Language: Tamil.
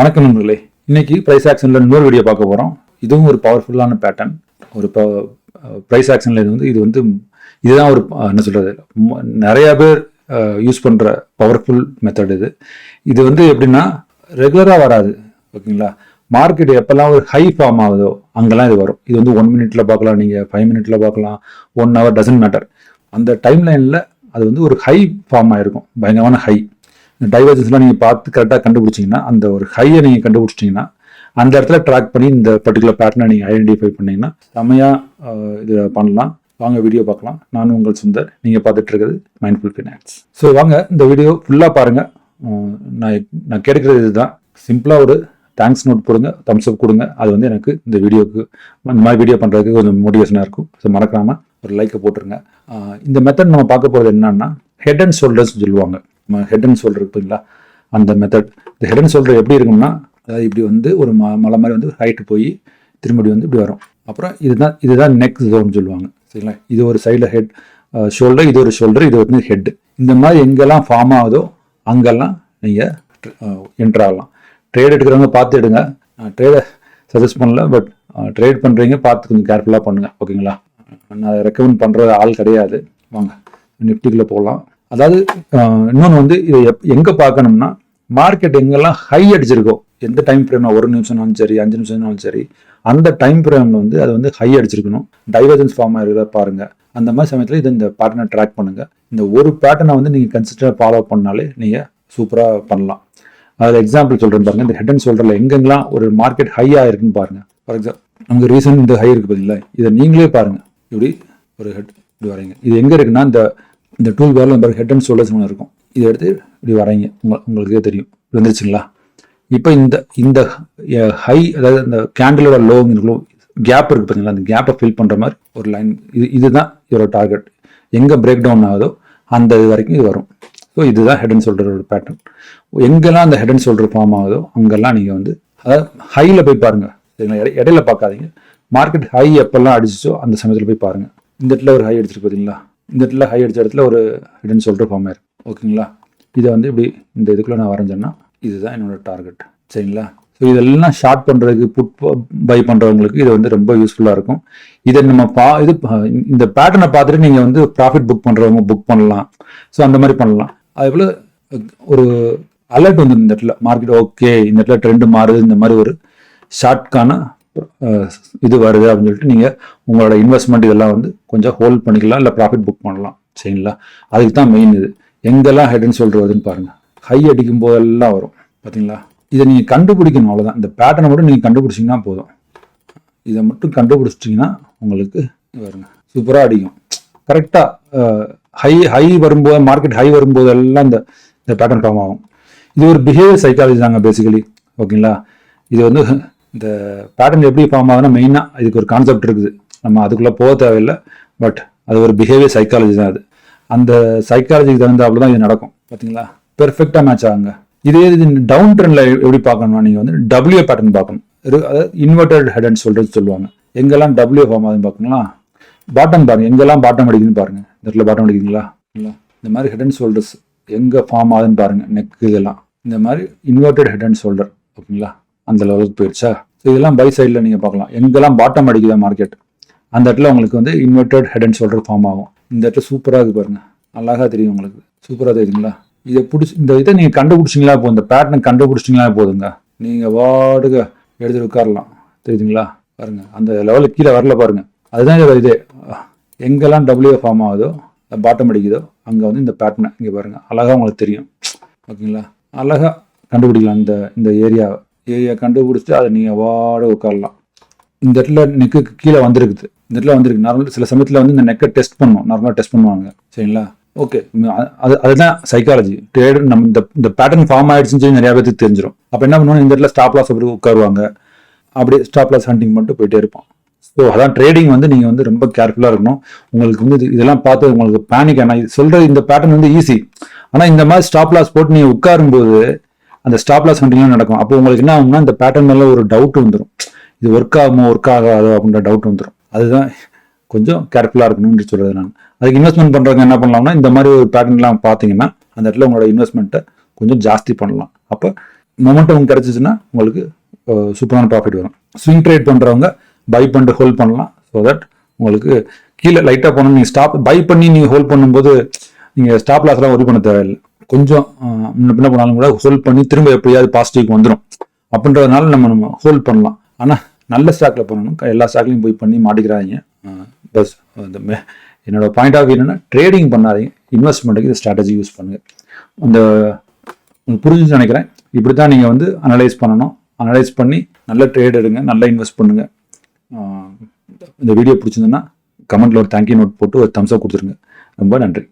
வணக்கம் நண்பர்களே. இன்னைக்கு ப்ரைஸ் ஆக்ஷனில் இன்னொரு வீடியோ பார்க்க போகிறோம் இதுவும் ஒரு பவர்ஃபுல்லான பேட்டர்ன் ஒரு ப்ரைஸ் ஆக்ஷனில் இது வந்து இது வந்து இதுதான் ஒரு என்ன சொல்கிறது நிறையா பேர் யூஸ் பண்ணுற பவர்ஃபுல் மெத்தட் இது. இது வந்து எப்படின்னா ரெகுலராக வராது. ஓகேங்களா? மார்க்கெட் எப்போல்லாம் ஒரு ஹை ஃபார்ம் ஆகுதோ அங்கெல்லாம் இது வரும். இது வந்து ஒன் மினிட்ல பார்க்கலாம். நீங்கள் ஃபைவ் மினிட்ல பார்க்கலாம். ஒன் ஹவர் டசன்ட் மேட்டர் அந்த டைம் லைனில் அது வந்து ஒரு ஹை ஃபார்ம் ஆயிருக்கும். பயங்கரமான ஹை டைவர்ஜன்ஸ்லாம் நீங்கள் பார்த்து கரெக்டாக கண்டுபிடிச்சிங்கன்னா அந்த ஒரு ஹையை நீங்கள் கண்டுபிடிச்சிட்டிங்கன்னா அந்த இடத்துல ட்ராக் பண்ணி இந்த பர்டிகுலர் பேட்டர்னை நீங்கள் ஐடென்டிஃபை பண்ணிங்கன்னா செம்மையாக இது பண்ணலாம். வாங்க வீடியோ பார்க்கலாம். நான் உங்கள் சுந்தர் நீங்கள் பார்த்துட்டு இருக்கிறது மைண்ட்ஃபுல் ஃபினான்ஸ் ஸோ வாங்க இந்த வீடியோ ஃபுல்லாக பாருங்கள் நான் நான் கேட்குறது இதுதான். சிம்பிளாக ஒரு தேங்க்ஸ் நோட் போடுங்க தம்ஸ் அப் கொடுங்க. அது வந்து எனக்கு இந்த வீடியோக்கு இந்த மாதிரி வீடியோ பண்ணுறதுக்கு கொஞ்சம் மோட்டிவேஷனாக இருக்கும். ஸோ மறக்காமல் ஒரு லைக்கை போட்டுருங்க. இந்த மெத்தட் நம்ம பார்க்க போகிறது என்னன்னா ஹெட் அண்ட் ஷோல்டர்ஸ் சொல்லுவாங்க. ஹெட் அண்ட் ஷோல்டர் இருக்குங்களா அந்த மெத்தட் இந்த ஹெட் அண்ட் ஷோல்டர் எப்படி இருக்கும்னா அதாவது இப்படி வந்து ஒரு ம மலை மாதிரி வந்து ஹைட்டு போய் திரும்பி வந்து இப்படி வரும். அப்புறம் இதுதான் இதுதான் நெக் ஜோன் சொல்லுவாங்க. சரிங்களா? இது ஒரு சைடில் ஹெட் ஷோல்டர் இது ஒரு ஷோல்டர் இது வந்து ஹெட் இந்த மாதிரி எங்கெல்லாம் ஃபார்ம் ஆகுதோ அங்கெல்லாம் நீங்கள் என்ட்ராகலாம் ட்ரேட் எடுக்கிறவங்க பார்த்து எடுங்க. ட்ரேடை சஜஸ்ட் பண்ணல பட் ட்ரேட் பண்ணுறீங்க பார்த்து கொஞ்சம் கேர்ஃபுல்லாக பண்ணுங்கள் ஓகேங்களா நான் ரெக்கமெண்ட் பண்ணுற ஆள் கிடையாது. வாங்க நிஃப்டிக்குள்ளே போகலாம். அதாவது இன்னொன்று வந்து இதை எப் எங்கே பார்க்கணும்னா மார்க்கெட் எங்கெல்லாம் ஹை அடிச்சிருக்கோ எந்த டைம் ஃப்ரேம்னா ஒரு நிமிஷம்னாலும் சரி அஞ்சு நிமிஷம்னாலும் சரி அந்த டைம் ஃப்ரேமில் வந்து அது வந்து ஹை அடிச்சிருக்கணும். டைவர்ஜன்ஸ் ஃபார்ம் ஆகிறத பாருங்கள் அந்த மாதிரி சமயத்தில் இது இந்த பேட்டர்னை ட்ராக் பண்ணுங்கள் இந்த ஒரு பேட்டர்னை வந்து நீங்கள் கன்சிஸ்டண்டாக ஃபாலோ பண்ணாலே நீங்கள் சூப்பராக பண்ணலாம். அதில் எக்ஸாம்பிள் சொல்கிறேன் பாருங்கள் இந்த ஹெட் அண்ட் ஷோல்டரில் எங்கெங்கெல்லாம் ஒரு மார்க்கெட் ஹையாக இருக்குன்னு பாருங்கள் ஃபார் எக்ஸாம்பிள் நமக்கு ரீசன் இந்த ஹை இருக்குது பார்த்தீங்களா இதை நீங்களே பாருங்கள் இப்படி ஒரு ஹெட் இப்படி வரைங்க இது எங்கே இருக்குன்னா இந்த இந்த டூல் பேரில் பாருங்க ஹெட் அண்ட் ஷோல்டர்ஸ் ஒன்று இருக்கும். இதை எடுத்து இப்படி வரைங்க உங்க உங்களுக்கே தெரியும். வந்துருச்சுங்களா இப்போ இந்த இந்த ஹை அதாவது இந்த கேண்டிலோட லோங் இருக்கும். கேப் இருக்குது பார்த்தீங்களா அந்த கேப்பை ஃபில் பண்ணுற மாதிரி ஒரு லைன் இது இதுதான் இதோட டார்கெட் எங்கே பிரேக் டவுன் ஆகுதோ அந்த இது வரைக்கும் இது வரும். ஸோ இதுதான் ஹெட் அண்ட் ஷோல்டரோட பேட்டர்ன் எங்கெல்லாம் அந்த ஹெட் அண்ட் ஷோல்டர் ஃபார்ம் ஆகுதோ அங்கெல்லாம் நீங்கள் வந்து அதாவது ஹையில் போய் பாருங்கள் சரிங்களா? இடையில பார்க்காதீங்க. மார்க்கெட் ஹை எப்பெல்லாம் அடிச்சிச்சோ அந்த சமயத்தில் போய் பாருங்கள் இந்த இடத்துல ஒரு ஹை அடிச்சிருக்கு பார்த்தீங்களா இந்த இடத்துல ஹை அடிச்ச இடத்துல ஒரு ஹிடன் அண்ட் ஷோல்டர் ஃபார்ம் ஓகேங்களா? இதை வந்து இப்படி இந்த இதுக்குள்ளே நான் வரைஞ்சேன்னா இதுதான் என்னோட டார்கெட் சரிங்களா? ஸோ இதெல்லாம் ஷார்ட் பண்ணுறதுக்கு புட் பை பண்ணுறவங்களுக்கு இது வந்து ரொம்ப யூஸ்ஃபுல்லாக இருக்கும். இதை நம்ம பா இது இந்த பேட்டர்னை பார்த்துட்டு நீங்கள் வந்து ப்ராஃபிட் புக் பண்ணுறவங்க புக் பண்ணலாம். ஸோ அந்த மாதிரி பண்ணலாம். அதே போல் ஒரு அலர்ட் வந்து இந்த இடத்துல. மார்க்கெட் ஓகே இந்த இடத்துல ட்ரெண்டு மாறுது இந்த மாதிரி ஒரு ஷார்ட்கான இது வருது அப்படின்னு சொல்லிட்டு நீங்கள் உங்களோட இன்வெஸ்ட்மெண்ட் இதெல்லாம் வந்து கொஞ்சம் ஹோல்ட் பண்ணிக்கலாம் இல்லை ப்ராஃபிட் புக் பண்ணலாம் சரிங்களா? அதுக்கு தான் மெயின் இது. எங்கெல்லாம் ஹெட் அண்ட் ஷோல்டர் வருதுன்னு பாருங்கள் ஹை அடிக்கும் போதெல்லாம் வரும் பார்த்தீங்களா இதை நீங்கள் கண்டுபிடிக்கணும் அவ்வளோதான் இந்த பேட்டர்னை மட்டும் நீங்கள் கண்டுபிடிச்சிங்கன்னா போதும். இதை மட்டும் கண்டுபிடிச்சிட்டிங்கன்னா உங்களுக்கு வருங்க. சூப்பராக அடிக்கும். கரெக்டாக ஹை ஹை வரும்போது மார்க்கெட் ஹை வரும்போது எல்லாம் இந்த இந்த பேட்டர்ன் ஃபார்ம் ஆகும். இது ஒரு பிஹேவியர் சைக்காலஜி தாங்க பேசிக்கலி ஓகேங்களா இது வந்து இந்த பேட்டர்ன் எப்படி ஃபார்ம் ஆகுதுன்னா மெயினாக இதுக்கு ஒரு கான்செப்ட் இருக்குது. நம்ம அதுக்குள்ளே போக தேவையில்லை பட் அது ஒரு பிஹேவியர் சைக்காலஜி தான் அது. அந்த சைக்காலஜிக்கு தகுந்தாப்புல தான் இது நடக்கும் பார்த்தீங்களா பெர்ஃபெக்டாக மேட்ச் ஆகுங்க. இதே இது டவுன் ட்ரெண்டில் எப்படி பார்க்கணும்னா நீங்கள் வந்து டபிள்யூ பேட்டர்ன் பார்க்கணும். அதாவது இன்வெர்டட் ஹெட் அண்ட் சொல்றது சொல்லுவாங்க. எங்கெல்லாம் டபிள்யூ ஃபார்ம் ஆகுதுன்னு பார்க்கணும்னா பாட்டம் பாருங்கள் எங்கெல்லாம் பாட்டம் அடிக்குதுன்னு பாருங்க. இந்த இடத்துல பாட்டம் அடிக்குதுங்களா? இல்லை. இந்த மாதிரி ஹெட் அண்ட் ஷோல்டர்ஸ் எங்கே ஃபார்ம் ஆகுதுன்னு பாருங்கள் நெக் இதெல்லாம். இந்த மாதிரி இன்வெர்டட் ஹெட் அண்ட் ஷோல்டர் ஓகேங்களா? அந்த லெவலுக்கு போயிடுச்சா ஸோ இதெல்லாம் பை சைடில் நீங்கள் பார்க்கலாம். எங்கெல்லாம் பாட்டம் அடிக்குதா மார்க்கெட் அந்த இடத்துல உங்களுக்கு வந்து inverted head and shoulder form ஆகும். இந்த இடத்துல சூப்பராக இருக்குது பாருங்கள் அழகாக தெரியும் உங்களுக்கு. சூப்பராக தெரியுங்களா இதை பிடிச்சி இந்த இதை நீங்கள் கண்டுபிடிச்சிங்களா போதும்? இந்த பேட்டர்னை கண்டுபிடிச்சிங்களா போதுங்க? நீங்கள் வாடுக எடுத்து உட்காரலாம். தெரியுதுங்களா? பாருங்க. அந்த லெவலுக்கு கீழே வரல பாருங்கள் அதுதான் இதோட இது. எங்கெல்லாம் டபுள்யூ ஃபார்ம் ஆகுதோ பாட்டம் அடிக்குதோ அங்கே வந்து இந்த பேட்டர்னை இங்கே பாருங்கள் அழகாக உங்களுக்கு தெரியும். ஓகேங்களா? அழகாக கண்டுபிடிக்கலாம் இந்த இந்த ஏரியா ஏரியா கண்டுபிடிச்சிட்டு அதை நீங்கள் வாட உட்காரலாம். இந்த இடத்துல நெக்குக்கு கீழே வந்திருக்குது. இந்த இடத்துல வந்திருக்கு. நார்மல் சில சமயத்தில் வந்து இந்த நெக்கை டெஸ்ட் பண்ணும். நார்மலாக டெஸ்ட் பண்ணுவாங்க. சரிங்களா? ஓகே அது அதுதான் சைக்காலஜி ட்ரேடு நம்ம இந்த இந்த பேட்டர்ன் ஃபார்ம் ஆயிடுச்சுன்னு சொல்லி நிறைய பேருக்கு தெரிஞ்சிடும் அப்போ என்ன பண்ணுவோம் இந்த இடத்துல ஸ்டாப் லாஸ் அப்படி உட்காருவாங்க. அப்படியே ஸ்டாப் லாஸ் ஹண்டிங் மட்டும் போயிட்டே இருப்போம் ஸோ அதான் ட்ரேடிங் வந்து நீங்கள் வந்து ரொம்ப கேர்ஃபுல்லாக இருக்கணும். உங்களுக்கு வந்து இது- இதெல்லாம் பார்த்து உங்களுக்கு பேனிக் ஆனால் இது சொல்கிறது இந்த பேட்டர்ன் வந்து ஈஸி ஆனால் இந்த மாதிரி ஸ்டாப் லாஸ் போட்டு நீங்கள் உட்காரும்போது அந்த ஸ்டாப் லாஸ் கண்டினியூ நடக்கும். அப்போ உங்களுக்கு என்ன ஆகும்னா இந்த பேட்டர்ன் மேலே ஒரு டவுட் வந்துடும் இது ஒர்க் ஆகுமோ ஒர்க் ஆகாதோ அப்படின்ற டவுட் வந்துடும் அதுதான் கொஞ்சம் கேர்ஃபுல்லாக இருக்கணும்னு சொல்கிறது நான். அதுக்கு இன்வெஸ்ட்மெண்ட் பண்ணுறவங்க என்ன பண்ணலாம்னா இந்த மாதிரி ஒரு பேட்டர்ன்லாம் பார்த்தீங்கன்னா அந்த இடத்துல உங்களோட இன்வெஸ்ட்மெண்ட்டை கொஞ்சம் ஜாஸ்தி பண்ணலாம். அப்போ மொமெண்டம் கிடைச்சிச்சுன்னா உங்களுக்கு சூப்பரான ப்ராஃபிட் வரும். ஸ்விங் ட்ரேட் பண்ணுறவங்க பை பண்ணிட்டு ஹோல்ட் பண்ணலாம். ஸோ தட் உங்களுக்கு கீழே லைட்டாக போனோம் நீங்கள் ஸ்டாப் பை பண்ணி நீங்கள் ஹோல்ட் பண்ணும்போது நீங்கள் ஸ்டாப் லாஸ்லாம் ஒரி பண்ண தேவையில்லை. கொஞ்சம் முன்ன பின்ன போனாலும் கூட ஹோல்ட் பண்ணி திரும்ப எப்படியாவது பாசிட்டிவ்க்கு வந்துடும் அப்படின்றதுனால நம்ம நம்ம ஹோல்ட் பண்ணலாம். ஆனால் நல்ல ஸ்டாக்ல பண்ணணும். எல்லா ஸ்டாக்லையும் போய் பண்ணி மாட்டிக்கிறாங்க பஸ் அந்த என்னோட பாயிண்ட் ஆஃப் என்னன்னா ட்ரேடிங் பண்ணாதீங்க. இன்வெஸ்ட்மெண்ட்டுக்கு இந்த ஸ்ட்ராட்டஜி யூஸ் பண்ணுங்க. அந்த புரிஞ்சு புரிஞ்சுன்னு நினைக்கிறேன். இப்படி தான் நீங்கள் வந்து அனலைஸ் பண்ணணும். அனலைஸ் பண்ணி நல்ல ட்ரேட் எடுங்க. நல்லா இன்வெஸ்ட் பண்ணுங்க. இந்த வீடியோ பிடிச்சிருந்ததுன்னா கமெண்ட்ல ஒரு தேங்க்யூ நோட் போட்டு ஒரு தம்ஸ் அப் கொடுத்துருங்க. ரொம்ப நன்றி.